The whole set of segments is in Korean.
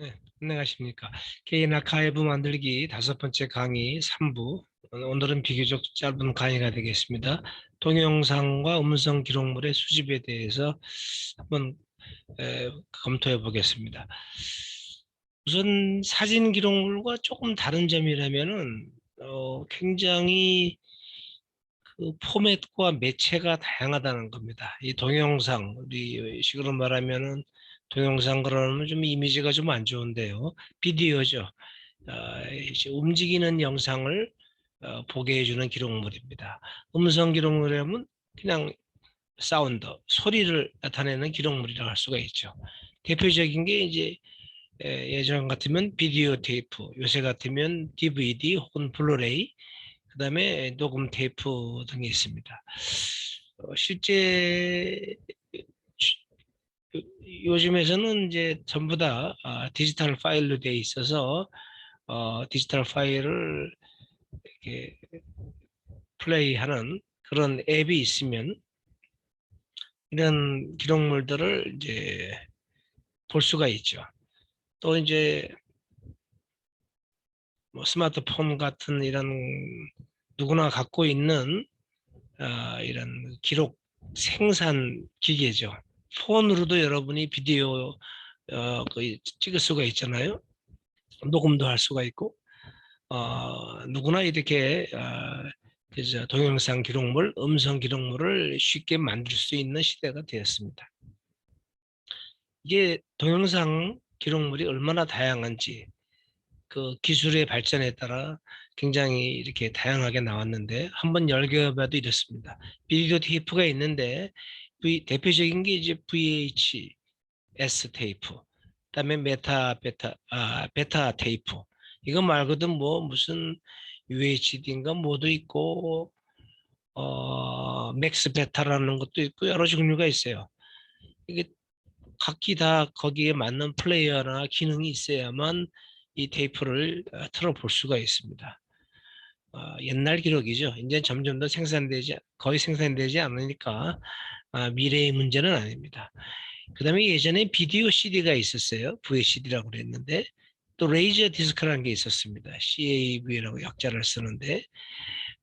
네, 안녕하십니까. 개인 아카이브 만들기 다섯 번째 강의 3부. 오늘은 비교적 짧은 강의가 되겠습니다. 동영상과 음성 기록물의 수집에 대해서 한번 에, 검토해 보겠습니다. 우선 사진 기록물과 조금 다른 점이라면은 어, 굉장히 그 포맷과 매체가 다양하다는 겁니다. 이 동영상, 우리 식으로 말하면은 동영상 그러면 좀 이미지가 좀 안 좋은데요. 비디오죠. 어, 이제 움직이는 영상을 어, 보게 해주는 기록물입니다. 음성 기록물이라면 그냥 사운드, 소리를 나타내는 기록물이라고 할 수가 있죠. 대표적인 게 이제 예전 같으면 비디오 테이프, 요새 같으면 DVD 혹은 블루레이, 그 다음에 녹음 테이프 등이 있습니다. 어, 실제 요즘에서는 이제 전부 다 아, 디지털 파일로 되어 있어서 어, 디지털 파일을 이렇게 플레이하는 그런 앱이 있으면 이런 기록물들을 이제 볼 수가 있죠. 또 이제 뭐 스마트폰 같은 이런 누구나 갖고 있는 어, 이런 기록 생산 기계죠. 폰으로도 여러분이 비디오 어, 그 찍을 수가 있잖아요. 녹음도 할 수가 있고 어, 누구나 이렇게 어, 동영상 기록물, 음성 기록물을 쉽게 만들 수 있는 시대가 되었습니다. 이게 동영상 기록물이 얼마나 다양한지 그 기술의 발전에 따라 굉장히 이렇게 다양하게 나왔는데 한번 열겨봐도 이렇습니다. 비디오 테이프가 있는데 v, 대표적인 게 이제 VHS 테이프, 그다음에 메타 베타 아 베타 테이프. 이거 말고도 뭐 무슨 UHD인가 뭐도 있고 어 맥스 베타라는 것도 있고 여러 종류가 있어요. 이게 각기 다 거기에 맞는 플레이어나 기능이 있어야만 이 테이프를 어, 틀어볼 수가 있습니다. 어, 옛날 기록이죠. 이제 점점 더 생산되지 거의 생산되지 않으니까 아, 미래의 문제는 아닙니다. 그 다음에 예전에 비디오 CD가 있었어요. VCD라고 그랬는데 또 레이저 디스크라는 게 있었습니다. CAV라고 약자를 쓰는데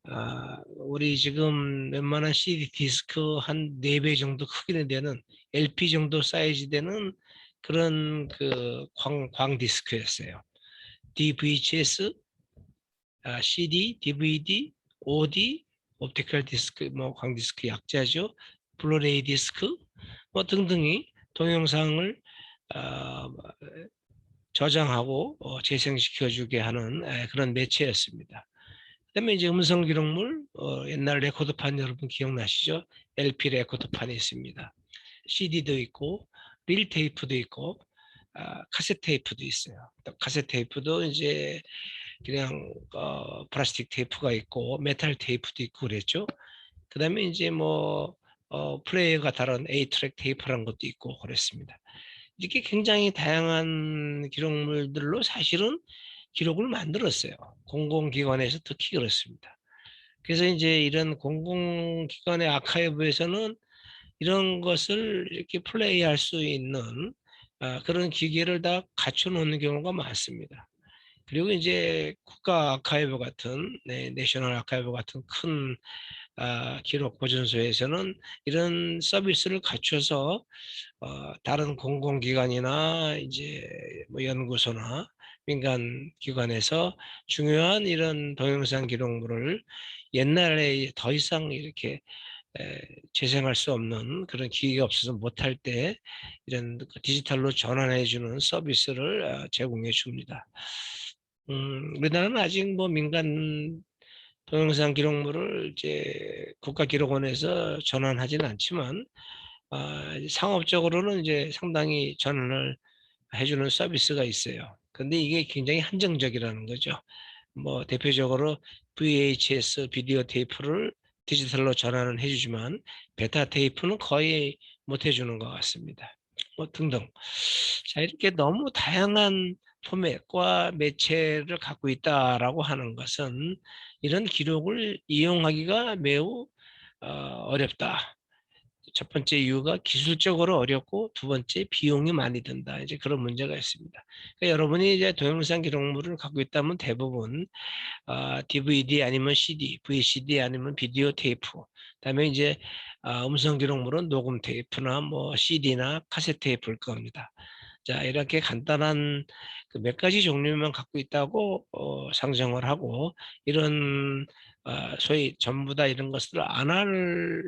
아, 우리 지금 웬만한 CD 디스크 한 4배 정도 크기는 되는 LP 정도 사이즈 되는 그런 그 광, 광 디스크였어요. DVHS, 아, CD, DVD, OD, 옵티컬 디스크, 뭐 광 디스크 약자죠. 블루레이 디스크 뭐 등등이 동영상을 어, 저장하고 어, 재생시켜주게 하는 에, 그런 매체였습니다. 그다음에 이제 음성 기록물 어, 옛날 레코드판 여러분 기억나시죠? LP 레코드판이 있습니다. CD도 있고 릴 테이프도 있고 아, 카세트 테이프도 있어요. 카세트 테이프도 이제 그냥 어, 플라스틱 테이프가 있고 메탈 테이프도 있고 그랬죠. 그다음에 이제 뭐 어, 플레이어가 다른 A 트랙 테이프라는 것도 있고 그랬습니다. 이렇게 굉장히 다양한 기록물들로 사실은 기록을 만들었어요. 공공기관에서 특히 그렇습니다. 그래서 이제 이런 공공기관의 아카이브에서는 이런 것을 이렇게 플레이할 수 있는 아, 그런 기계를 다 갖춰 놓는 경우가 많습니다. 그리고 이제 국가 아카이브 같은 네, 내셔널 아카이브 같은 큰 아, 기록 보존소에서는 이런 서비스를 갖춰서 어, 다른 공공기관이나 이제 뭐 연구소나 민간 기관에서 중요한 이런 동영상 기록물을 옛날에 더 이상 이렇게 에, 재생할 수 없는 그런 기계가 없어서 못할 때 이런 그 디지털로 전환해 주는 서비스를 어, 제공해 줍니다. 음, 우리나라는 아직 뭐 민간 동영상 기록물을 이제 국가기록원에서 전환하지는 않지만 아, 상업적으로는 이제 상당히 전환을 해주는 서비스가 있어요. 근데 이게 굉장히 한정적이라는 거죠. 뭐 대표적으로 VHS 비디오 테이프를 디지털로 전환을 해주지만 베타 테이프는 거의 못 해주는 것 같습니다. 뭐 등등. 자 이렇게 너무 다양한 포맷과 매체를 갖고 있다라고 하는 것은 이런 기록을 이용하기가 매우 어, 어렵다. 첫 번째 이유가 기술적으로 어렵고 두 번째 비용이 많이 든다. 이제 그런 문제가 있습니다. 그러니까 여러분이 이제 동영상 기록물을 갖고 있다면 대부분 아, DVD 아니면 CD, VCD 아니면 비디오 테이프, 그다음에 이제 아, 음성 기록물은 녹음 테이프나 뭐 CD나 카세트 테이프일 겁니다. 자 이렇게 간단한 그 몇 가지 종류만 갖고 있다고 어, 상정을 하고 이런 어, 소위 전부 다 이런 것을 안할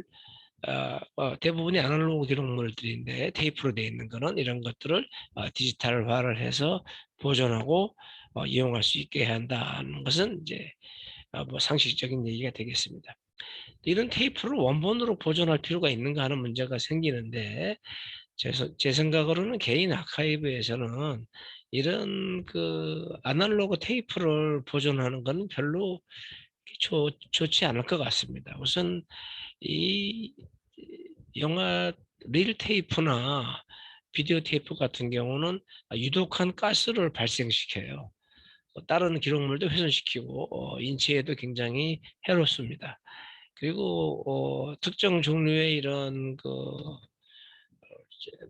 어, 어, 대부분이 아날로그 기록물들인데 테이프로 되어 있는 거는 이런 것들을 어, 디지털화를 해서 보존하고 어, 이용할 수 있게 한다는 것은 이제 어, 뭐 상식적인 얘기가 되겠습니다. 이런 테이프를 원본으로 보존할 필요가 있는가 하는 문제가 생기는데 제, 서- 제 생각으로는 개인 아카이브에서는 이런 그 아날로그 테이프를 보존하는 것은 별로 좋, 좋지 않을 것 같습니다. 우선 이 영화 릴 테이프나 비디오 테이프 같은 경우는 유독한 가스를 발생시켜요. 어, 다른 기록물도 훼손시키고 어, 인체에도 굉장히 해롭습니다. 그리고 어, 특정 종류의 이런 그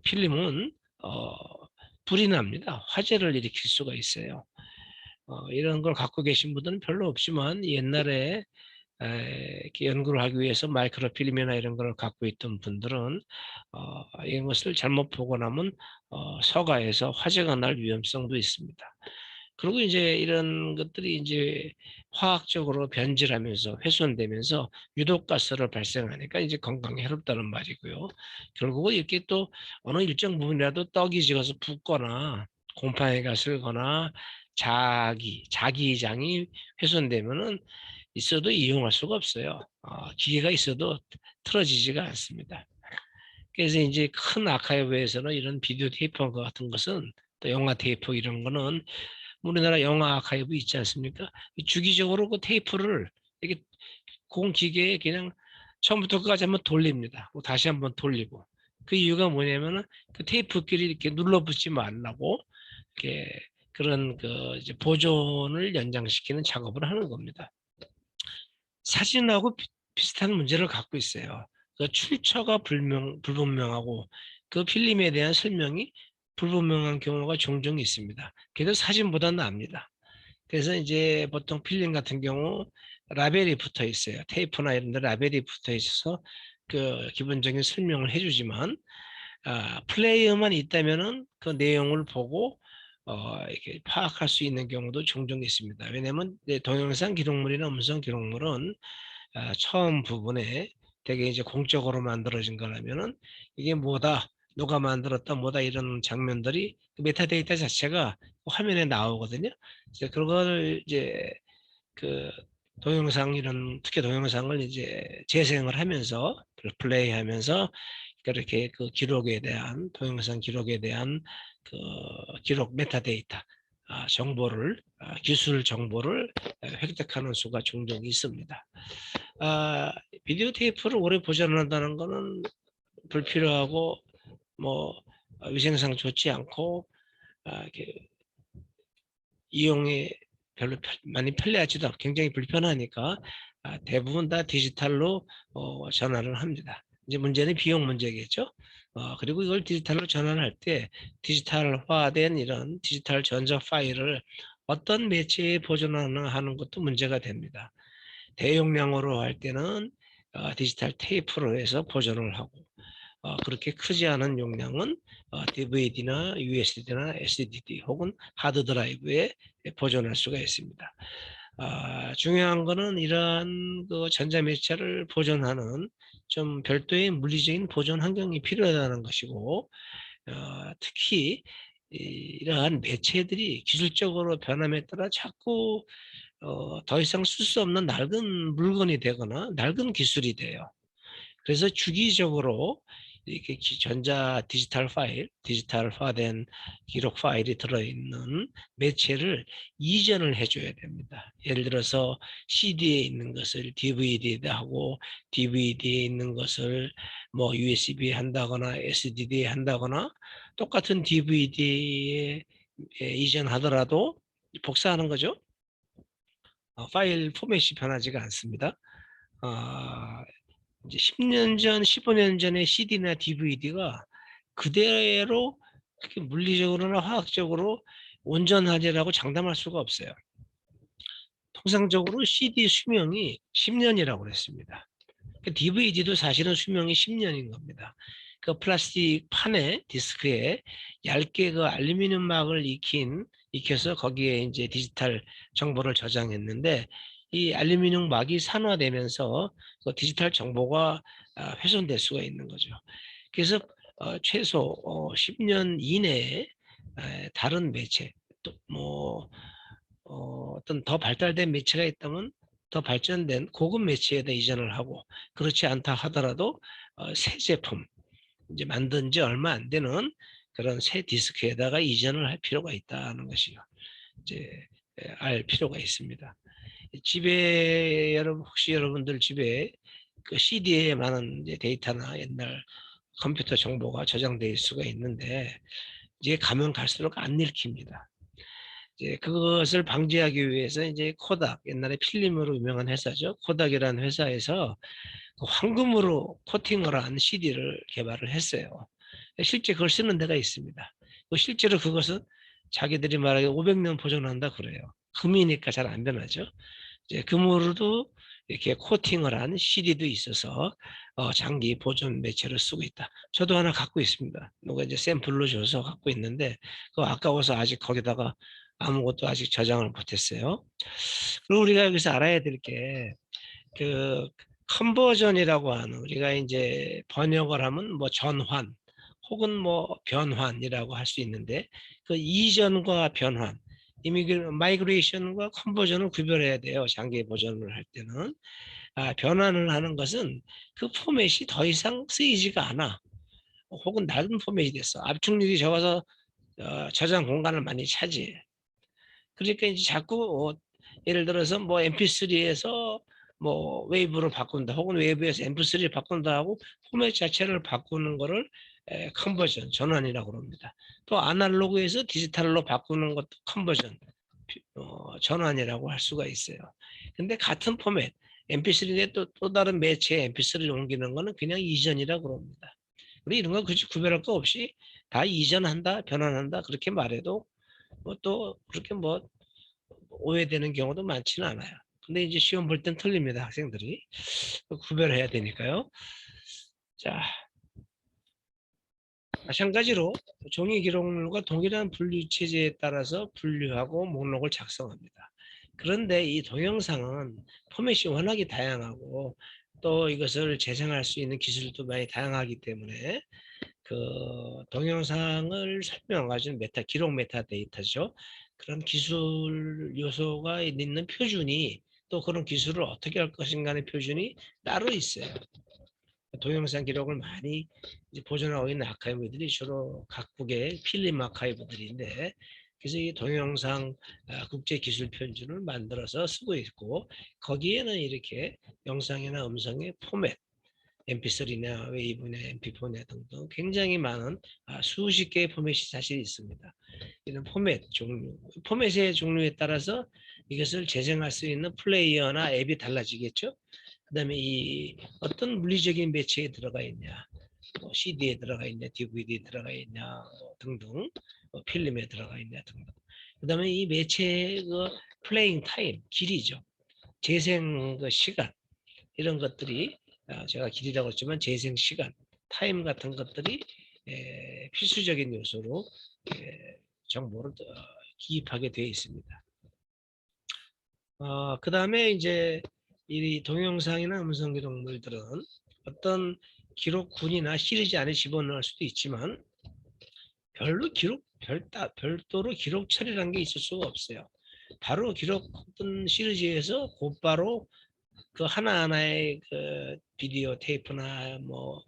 필름은 어, 불이 납니다. 화재를 일으킬 수가 있어요. 어, 이런 걸 갖고 계신 분들은 별로 없지만 옛날에 에, 연구를 하기 위해서 마이크로 필름이나 이런 걸 갖고 있던 분들은 어, 이런 것을 잘못 보고 나면 어, 서가에서 화재가 날 위험성도 있습니다. 그리고 이제 이런 것들이 이제 화학적으로 변질하면서 훼손되면서 유독가스를 발생하니까 이제 건강에 해롭다는 말이고요. 결국은 이렇게 또 어느 일정 부분이라도 떡이 지어서 붓거나 곰팡이가 슬거나 자기, 자기장이 훼손되면은 있어도 이용할 수가 없어요. 어, 기계가 있어도 틀어지지가 않습니다. 그래서 이제 큰 아카이브에서는 이런 비디오 테이프 같은 것은 또 영화 테이프 이런 거는 우리나라 영화 아카이브 있지 않습니까? 주기적으로 그 테이프를 이렇게 공기계에 그냥 처음부터 끝까지 한번 돌립니다. 뭐 다시 한번 돌리고 그 이유가 뭐냐면은 그 테이프끼리 이렇게 눌러붙지 말라고 이렇게 그런 그 보존을 연장시키는 작업을 하는 겁니다. 사진하고 비, 비슷한 문제를 갖고 있어요. 그 출처가 불명, 불분명하고 그 필름에 대한 설명이 불분명한 경우가 종종 있습니다. 그래도 사진보다 나습니다 그래서 이제 보통 필름 같은 경우 라벨이 붙어 있어요. 테이프나 이런 데 라벨이 붙어 있어서 그 기본적인 설명을 해주지만 아, 플레이어만 있다면은 그 내용을 보고 어, 이렇게 파악할 수 있는 경우도 종종 있습니다. 왜냐하면 동영상 기록물이나 음성 기록물은 아, 처음 부분에 되게 이제 공적으로 만들어진 거라면은 이게 뭐다, 누가 만들었다, 뭐다 이런 장면들이 그 메타데이터 자체가 화면에 나오거든요. 이제 그걸 이제 그 동영상 이런 특히 동영상을 이제 재생을 하면서 플레이하면서 그렇게 그 기록에 대한 동영상 기록에 대한 그 기록 메타데이터 아, 정보를 아, 기술 정보를 획득하는 수가 종종 있습니다. 아, 비디오 테이프를 오래 보존한다는 것은 불필요하고 뭐 위생상 좋지 않고 이렇게 이용에 별로 많이 편리하지도 않고 굉장히 불편하니까 대부분 다 디지털로 어, 전환을 합니다. 이제 문제는 비용 문제겠죠. 어, 그리고 이걸 디지털로 전환할 때 디지털화된 이런 디지털 전자 파일을 어떤 매체에 보존하는 하는 것도 문제가 됩니다. 대용량으로 할 때는 어, 디지털 테이프로 해서 보존을 하고 어, 그렇게 크지 않은 용량은 어, DVD나 USB나 SSD 혹은 하드 드라이브에 보존할 수가 있습니다. 아, 중요한 거는 이러한 그 전자매체를 보존하는 좀 별도의 물리적인 보존 환경이 필요하다는 것이고 어, 특히 이러한 매체들이 기술적으로 변함에 따라 자꾸 어, 더 이상 쓸 수 없는 낡은 물건이 되거나 낡은 기술이 돼요. 그래서 주기적으로 이렇게 전자 디지털 파일, 디지털화된 기록 파일이 들어있는 매체를 이전을 해줘야 됩니다. 예를 들어서 CD에 있는 것을 DVD에 하고 DVD에 있는 것을 뭐 USB에 한다거나 SDD에 한다거나 똑같은 DVD에 이전하더라도 복사하는 거죠. 어, 파일 포맷이 변하지가 않습니다. 어, 이제 10년 전, 15년 전의 CD나 DVD가 그대로 그렇게 물리적으로나 화학적으로 온전하리라고 장담할 수가 없어요. 통상적으로 CD 수명이 10년이라고 그랬습니다. DVD도 사실은 수명이 10년인 겁니다. 그 플라스틱 판에 디스크에 얇게 그 알루미늄 막을 익힌 익혀서 거기에 이제 디지털 정보를 저장했는데 이 알루미늄 막이 산화되면서 그 디지털 정보가 아, 훼손될 수가 있는 거죠. 그래서 어, 최소 어, 10년 이내에 에, 다른 매체 또뭐 어, 어떤 더 발달된 매체가 있다면 더 발전된 고급 매체에다 이전을 하고 그렇지 않다 하더라도 어, 새 제품 이제 만든 지 얼마 안 되는 그런 새 디스크에다가 이전을 할 필요가 있다는 것이요. 이제 에, 알 필요가 있습니다. 집에 여러분 혹시 여러분들 집에 그 CD에 많은 데이터나 옛날 컴퓨터 정보가 저장될 수가 있는데 이제 가면 갈수록 안 읽힙니다. 이제 그것을 방지하기 위해서 이제 코닥 옛날에 필름으로 유명한 회사죠. 코닥이라는 회사에서 그 황금으로 코팅을 한 CD를 개발을 했어요. 실제 그걸 쓰는 데가 있습니다. 그 실제로 그것은 자기들이 말하기 500년 보존한다 그래요. 금이니까 잘 안 변하죠. 이제 금으로도 이렇게 코팅을 한 CD도 있어서 어, 장기 보존 매체를 쓰고 있다. 저도 하나 갖고 있습니다. 누가 이제 샘플로 줘서 갖고 있는데 그 아까워서 아직 거기다가 아무것도 아직 저장을 못했어요. 그리고 우리가 여기서 알아야 될 게 그 컨버전이라고 하는 우리가 이제 번역을 하면 뭐 전환 혹은 뭐 변환이라고 할 수 있는데 그 이전과 변환 이미그 마이그레이션과 컨버전을 구별해야 돼요. 장기 보존을 할 때는 아, 변환을 하는 것은 그 포맷이 더 이상 쓰이지가 않아. 혹은 낮은 포맷이 됐어. 압축률이 적어서 어, 저장 공간을 많이 차지해. 그러니까 이제 자꾸 어, 예를 들어서 뭐 MP3에서 뭐 웨이브로 바꾼다 혹은 웨이브에서 MP3를 바꾼다 하고 포맷 자체를 바꾸는 거를 에, 컨버전 전환이라고 합니다. 또 아날로그에서 디지털로 바꾸는 것도 컨버전 어, 전환이라고 할 수가 있어요. 근데 같은 포맷 MP3에 또, 또 다른 매체에 MP3를 옮기는 거는 그냥 이전이라고 합니다. 우리 이런 거 굳이 구별할 거 없이 다 이전한다, 변환한다 그렇게 말해도 뭐 또 그렇게 뭐 오해되는 경우도 많지는 않아요. 근데 이제 시험 볼 땐 틀립니다. 학생들이 구별해야 되니까요. 자, 마찬가지로 종이 기록물과 동일한 분류 체제에 따라서 분류하고 목록을 작성합니다. 그런데 이 동영상은 포맷이 워낙에 다양하고 또 이것을 재생할 수 있는 기술도 많이 다양하기 때문에 그 동영상을 설명하는 메타 기록 메타 데이터죠. 그런 기술 요소가 있는 표준이 또 그런 기술을 어떻게 할 것인가의 표준이 따로 있어요. 동영상 기록을 많이 보존하고 있는 아카이브들이 주로 각국의 필름 아카이브들인데 그래서 이 동영상 아, 국제기술 편준을 만들어서 쓰고 있고 거기에는 이렇게 영상이나 음성의 포맷 mp3나 웨이브나 mp4나 등등 굉장히 많은 아, 수십 개의 포맷이 사실 있습니다. 이런 포맷 종류, 포맷의 종류에 따라서 이것을 재생할 수 있는 플레이어나 앱이 달라지겠죠. 그다음에 이 어떤 물리적인 매체에 들어가 있냐, 뭐 CD에 들어가 있냐, DVD에 들어가 있냐 뭐 등등, 뭐 필름에 들어가 있냐 등등. 그다음에 이 매체의 그 플레잉 타임, 길이죠. 재생 그 시간 이런 것들이 아, 제가 길이라고 했지만 재생 시간, 타임 같은 것들이 필수적인 요소로 정보를 기입하게 되어 있습니다. 어, 그 다음에 이제 이 동영상이나 음성 기록물들은 어떤 기록군이나 시리즈 안에 집어넣을 수도 있지만 별로 기록 별따, 별도로 기록 처리라는 게 있을 수가 없어요. 바로 기록 어떤 시리즈에서 곧바로 그 하나하나의 그 비디오 테이프나 뭐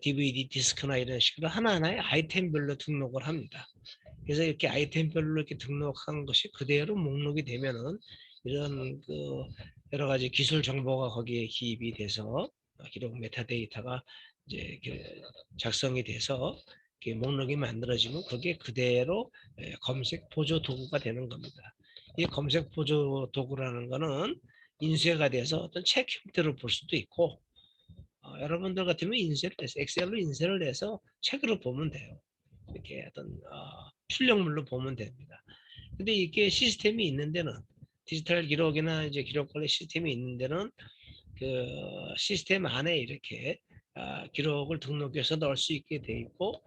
DVD 어, 디스크나 이런 식으로 하나하나의 아이템별로 등록을 합니다. 그래서 이렇게 아이템별로 이렇게 등록한 것이 그대로 목록이 되면은 이런 그 여러 가지 기술 정보가 거기에 기입이 돼서 기록 메타데이터가 이제 작성이 돼서 목록이 만들어지면 그게 그대로 검색 보조 도구가 되는 겁니다. 이 검색 보조 도구라는 거는 인쇄가 돼서 어떤 책 형태로 볼 수도 있고 어, 여러분들 같으면 인쇄를 해서 엑셀로 인쇄를 해서 책으로 보면 돼요. 이렇게 어떤 어, 출력물로 보면 됩니다. 근데 이게 시스템이 있는 데는 디지털 기록이나 이제 기록 관리 시스템이 있는 데는 그 시스템 안에 이렇게 아, 기록을 등록해서 넣을 수 있게 돼 있고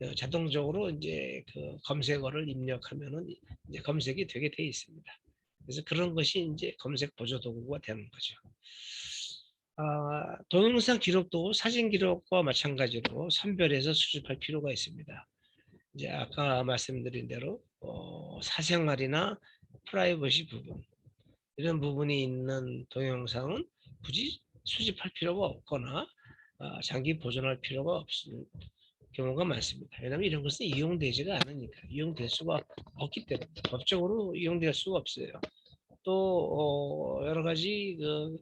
어, 자동적으로 이제 그 검색어를 입력하면은 이제 검색이 되게 돼 있습니다. 그래서 그런 것이 이제 검색 보조 도구가 되는 거죠. 아, 동영상 기록도 사진 기록과 마찬가지로 선별해서 수집할 필요가 있습니다. 이제 아까 말씀드린 대로 어, 사생활이나 프라이버시 부분 이런 부분이 있는 동영상은 굳이 수집할 필요가 없거나 아, 장기 보존할 필요가 없을 경우가 많습니다. 왜냐하면 이런 것은 이용되지가 않으니까 이용될 수가 없기 때문에 법적으로 이용될 수가 없어요. 또 어, 여러 가지 그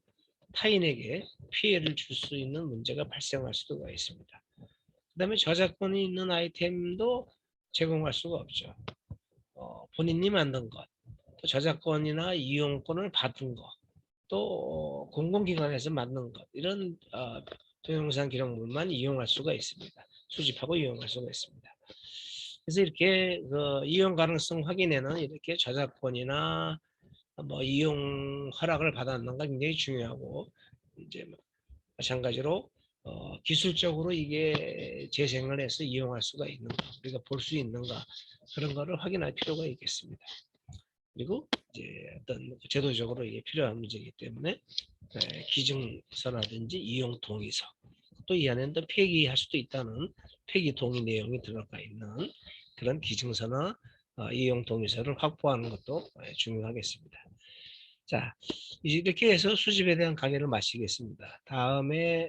타인에게 피해를 줄 수 있는 문제가 발생할 수가 있습니다. 그 다음에 저작권이 있는 아이템도 제공할 수가 없죠. 어, 본인이 만든 것, 또 저작권이나 이용권을 받은 것, 또 어, 공공기관에서 만든 것 이런 어, 동영상 기록물만 이용할 수가 있습니다. 수집하고 이용할 수가 있습니다. 그래서 이렇게 그 이용 가능성 확인에는 이렇게 저작권이나 뭐 이용 허락을 받았는가 굉장히 중요하고 이제 뭐 마찬가지로 어, 기술적으로 이게 재생을 해서 이용할 수가 있는가 우리가 볼 수 있는가 그런 거를 확인할 필요가 있겠습니다. 그리고 이제 어떤 제도적으로 이게 필요한 문제이기 때문에 에, 기증서라든지 이용 동의서 또 이 안에는 또 폐기할 수도 있다는 폐기 동의 내용이 들어가 있는 그런 기증서나 어, 이용 동의서를 확보하는 것도 에, 중요하겠습니다. 자, 이렇게 해서 수집에 대한 강의를 마치겠습니다. 다음에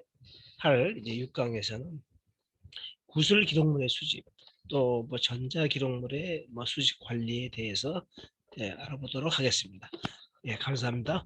할 이제 6강에서는 구술 기록물의 수집, 또 뭐 전자 기록물의 뭐 수집 관리에 대해서 예, 알아보도록 하겠습니다. 예, 감사합니다.